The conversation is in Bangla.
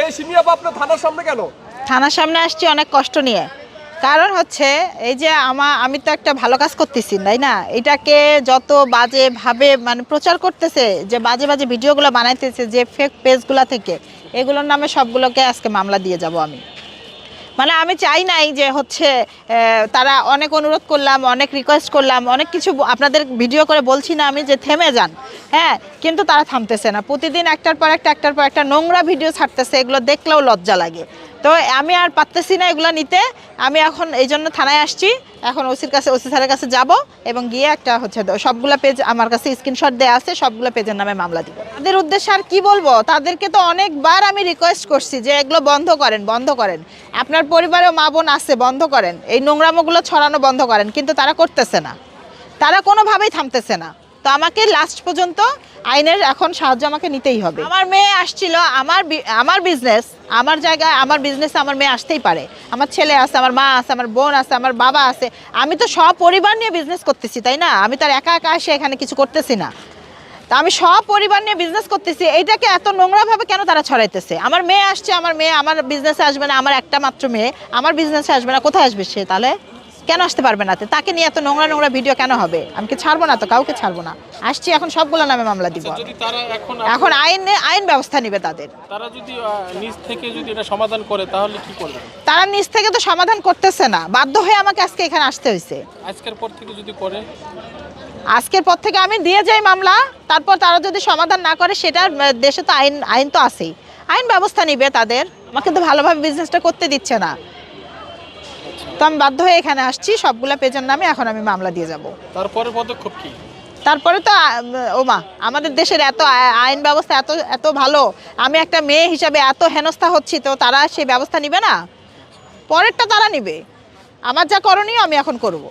এই থানার সামনে কেন? থানার সামনে আসছি, অনেক কষ্ট নিয়ে। কারণ হচ্ছে, এই যে আমা, আমি তো একটা ভালো কাজ করতেছি, তাই না? এটাকে যত বাজে ভাবে মানে প্রচার করতেছে, যে বাজে বাজে ভিডিওগুলো বানাইতেছে, যে ফেক পেজগুলো থেকে, এগুলোর নামে সবগুলোকে আজকে মামলা দিয়ে যাব আমি। মানে আমি চাই নাই যে হচ্ছে তারা অনেক অনুরোধ করলাম, অনেক রিকোয়েস্ট করলাম, অনেক কিছু আপনাদের ভিডিও করে বলছি না আমি যে থেমে যান। হ্যাঁ কিন্তু তারা থামতেছে না। প্রতিদিন একটার পর একটা, একটার পর একটা নোংরা ভিডিও ছাড়তেছে, এগুলো দেখলেও লজ্জা লাগে। তো আমি আর পারতেছি না এগুলো নিতে। আমি এখন এই জন্য থানায় আসছি। এখন ওসির কাছে ওসি স্যারের কাছে যাব এবং গিয়ে একটা হচ্ছে সবগুলা পেজ আমার কাছে স্ক্রিনশট দেওয়া আছে, সবগুলো পেজের নামে মামলা দিব। তাদের উদ্দেশ্যে আর কি বলব? তাদেরকে তো অনেকবার আমি রিকোয়েস্ট করছি যে এগুলো বন্ধ করেন বন্ধ করেন। আপনার পরিবারেও মা বোন আছে, বন্ধ করেন। এই নোংরামোগুলো ছড়ানো বন্ধ করেন, কিন্তু তারা করতেছে না। তারা কোনোভাবেই থামতেছে না। তো আমাকে লাস্ট পর্যন্ত আইনের এখন সাহায্য আমাকে নিতেই হবে। আমার মেয়ে আসছিল, আমার আমার বিজনেস আমার জায়গায় আমার বিজনেসে আমার মেয়ে আসতেই পারে। আমার ছেলে আছে, আমার মা আছে, আমার বোন আছে, আমার বাবা আছে। আমি তো সব পরিবার নিয়ে বিজনেস করতেছি, তাই না? আমি তার একা একা এসে এখানে কিছু করতেছি না। তা আমি সব পরিবার নিয়ে বিজনেস করতেছি, এইটাকে এত নোংরাভাবে কেন তারা ছড়াইতেছে? আমার মেয়ে আসছে, আমার মেয়ে, আমার বিজনেসে আসবে না, আমার একটা মাত্র মেয়ে। আমার বিজনেসে আসবে না, কোথায় আসবে সে তাহলে? কেন আসতে পারবে না? তাকে নিয়ে এত নোংরা নোংরা ভিডিও কেন হবে? আমি কি ছাড়বো না তো? কাউকে ছাড়বো না। আসছি এখন সবগুলো নামে মামলা দিব। এখন এখন আইন আইন ব্যবস্থা নিবে তাদের। তারা যদি নিজ থেকে যদি এটা সমাধান করে তাহলে কি করবে? তারা নিজ থেকে তো সমাধান করতেছে না। বাধ্য হয়ে আমাকে আজকে এখানে আসতে হয়েছে আজকের পর থেকে যদি করে? আজকের পর থেকে আমি দিয়ে যাই মামলা। তারপর তারা যদি সমাধান না করে সেটা দেশে তো আইন আইন তো আছেই। আইন ব্যবস্থা নিবে তাদের। আমাকে তো ভালোভাবে বিজনেসটা করতে দিচ্ছে না। তো আমি বাধ্য হয়ে এখানে আসছি সবগুলা পেজের নামে এখন আমি মামলা দিয়ে যাব। তারপরে পদক্ষেপ কি? তারপরে তো ওমা আমাদের দেশের এত আইন ব্যবস্থা এত এত ভালো আমি একটা মেয়ে হিসাবে এত হেনস্থা হচ্ছি তো তারা সেই ব্যবস্থা নিবে না? পরেরটা তারা নিবে। আমার যা করণীয় আমি এখন করব।